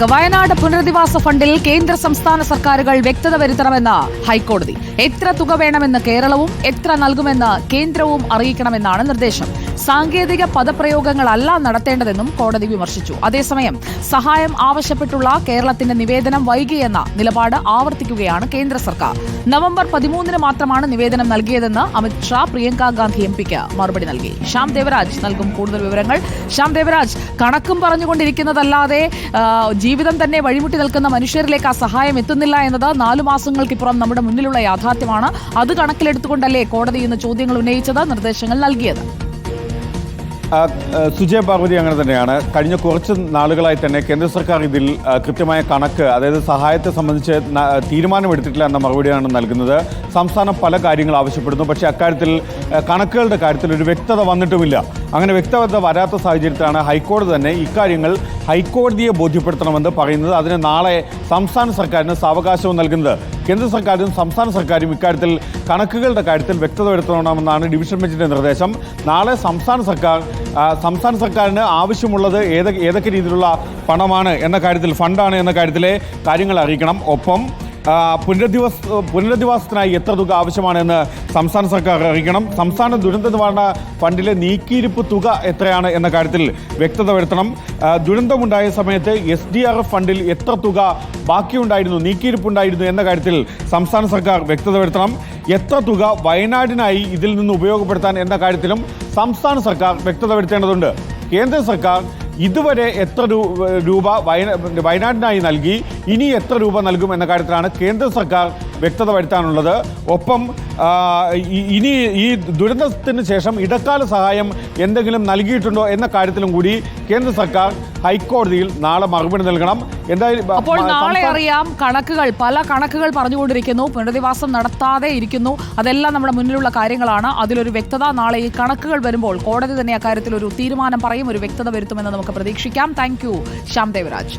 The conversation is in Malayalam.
ന്യൂസിലേക്ക് വയനാട് പുനരധിവാസ ഫണ്ടിൽ കേന്ദ്ര സംസ്ഥാന സർക്കാരുകൾ വ്യക്തത വരുത്തണമെന്ന് ഹൈക്കോടതി. എത്ര തുക വേണമെന്ന് കേരളവും എത്ര നൽകുമെന്ന് കേന്ദ്രവും അറിയിക്കണമെന്നാണ് നിർദ്ദേശം. സാങ്കേതിക പദപ്രയോഗങ്ങളല്ല നടത്തേണ്ടതെന്നും കോടതി വിമർശിച്ചു. അതേസമയം സഹായം ആവശ്യപ്പെട്ടുള്ള കേരളത്തിന്റെ നിവേദനം വൈകിയെന്ന നിലപാട് ആവർത്തിക്കുകയാണ് കേന്ദ്ര സർക്കാർ. നവംബർ പതിമൂന്നിന് മാത്രമാണ് നിവേദനം നൽകിയതെന്ന് അമിത് ഷാ പ്രിയങ്ക ഗാന്ധി എം പിക്ക് മറുപടി നൽകി. ശ്യാം ദേവരാജ് നൽകും കൂടുതൽ വിവരങ്ങൾ. ശ്യാം ദേവരാജ് കണക്കും പറഞ്ഞുകൊണ്ടിരിക്കുന്നതല്ലാതെ ആ, ജീവിതം തന്നെ വഴിമുട്ടി നിൽക്കുന്ന മനുഷ്യരിലേക്ക് ആ സഹായം എത്തുന്നില്ല എന്നത് നാലു മാസങ്ങൾക്കിപ്പുറം നമ്മുടെ മുന്നിലുള്ള യാഥാർത്ഥ്യമാണ്. അത് കണക്കിലെടുത്തുകൊണ്ടല്ലേ കോടതി ഇന്ന് ചോദ്യങ്ങൾ ഉന്നയിച്ചത്? നിർദ്ദേശങ്ങൾ നൽകിയത്. സുജയ പാർവതി അങ്ങനെ തന്നെയാണ്. കഴിഞ്ഞ കുറച്ച് നാളുകളായി തന്നെ കേന്ദ്ര സർക്കാർ ഇതിൽ കൃത്യമായ കണക്ക് അതായത് സഹായത്തെ സംബന്ധിച്ച് തീരുമാനമെടുത്തിട്ടില്ല എന്ന മറുപടിയാണ് നൽകുന്നത്. സംസ്ഥാനം പല കാര്യങ്ങൾ ആവശ്യപ്പെടുന്നു. പക്ഷേ അക്കാര്യത്തിൽ കണക്കുകളുടെ കാര്യത്തിൽ ഒരു വ്യക്തത വന്നിട്ടുമില്ല. അങ്ങനെ വ്യക്തത വരാത്ത സാഹചര്യത്തിലാണ് ഹൈക്കോടതി തന്നെ ഇക്കാര്യങ്ങൾ ഹൈക്കോടതിയെ ബോധ്യപ്പെടുത്തണമെന്ന് പറയുന്നത്. അതിന് നാളെ സംസ്ഥാന സർക്കാരിന് സാവകാശവും നൽകുന്നത്. കേന്ദ്ര സർക്കാരും സംസ്ഥാന സർക്കാരും ഇക്കാര്യത്തിൽ കണക്കുകളുടെ കാര്യത്തിൽ വ്യക്തത വരുത്തണമെന്നാണ് ഡിവിഷൻ ബെഞ്ചിന്റെ നിർദ്ദേശം. നാളെ സംസ്ഥാന സർക്കാർ സംസ്ഥാന സർക്കാരിന് ആവശ്യമുള്ളത് ഏതൊക്കെ ഏതൊക്കെ രീതിയിലുള്ള പണമാണ് എന്ന കാര്യത്തിൽ ഫണ്ടാണ് എന്ന കാര്യത്തിലെ കാര്യങ്ങൾ അറിയിക്കണം. ഒപ്പം പുനരധിവാസ പുനരധിവാസത്തിനായി എത്ര തുക ആവശ്യമാണെന്ന് സംസ്ഥാന സർക്കാർ അറിയിക്കണം. സംസ്ഥാന ദുരന്ത നിവാരണ ഫണ്ടിലെ നീക്കിയിരിപ്പ് തുക എത്രയാണ് എന്ന കാര്യത്തിൽ വ്യക്തത വരുത്തണം. ദുരന്തമുണ്ടായ സമയത്ത് എസ് ഡി ആർ എഫ് ഫണ്ടിൽ എത്ര തുക ബാക്കിയുണ്ടായിരുന്നു നീക്കിയിരിപ്പുണ്ടായിരുന്നു എന്ന കാര്യത്തിൽ സംസ്ഥാന സർക്കാർ വ്യക്തത വരുത്തണം. എത്ര തുക വയനാടിനായി ഇതിൽ നിന്ന് ഉപയോഗപ്പെടുത്താൻ എന്ന കാര്യത്തിലും സംസ്ഥാന സർക്കാർ വ്യക്തത വരുത്തേണ്ടതുണ്ട്. കേന്ദ്ര സർക്കാർ ഇതുവരെ എത്ര രൂപ വയന വയനാടിനായി നൽകി ഇനി എത്ര രൂപ നൽകും എന്ന കാര്യത്തിലാണ് കേന്ദ്ര സർക്കാർ വ്യക്തത വരുത്താനുള്ളത്. ഒപ്പം ഇനി ഈ ദുരന്തത്തിന് ശേഷം ഇടക്കാല സഹായം എന്തെങ്കിലും നൽകിയിട്ടുണ്ടോ എന്ന കാര്യത്തിലും കൂടി കേന്ദ്ര സർക്കാർ ഹൈക്കോടതിയിൽ നാളെ മറുപടി നൽകണം. എന്തായാലും അപ്പോൾ നാളെ അറിയാം കണക്കുകൾ. പല കണക്കുകൾ പറഞ്ഞുകൊണ്ടിരിക്കുന്നു. പുനരധിവാസം നടത്താതെ ഇരിക്കുന്നു. അതെല്ലാം നമ്മുടെ മുന്നിലുള്ള കാര്യങ്ങളാണ്. അതിലൊരു വ്യക്തത നാളെ ഈ കണക്കുകൾ വരുമ്പോൾ കോടതി തന്നെ അക്കാര്യത്തിൽ ഒരു തീരുമാനം പറയും ഒരു വ്യക്തത വരുത്തുമെന്ന് നമുക്ക് പ്രതീക്ഷിക്കാം. Thank you Shyam Devaraj.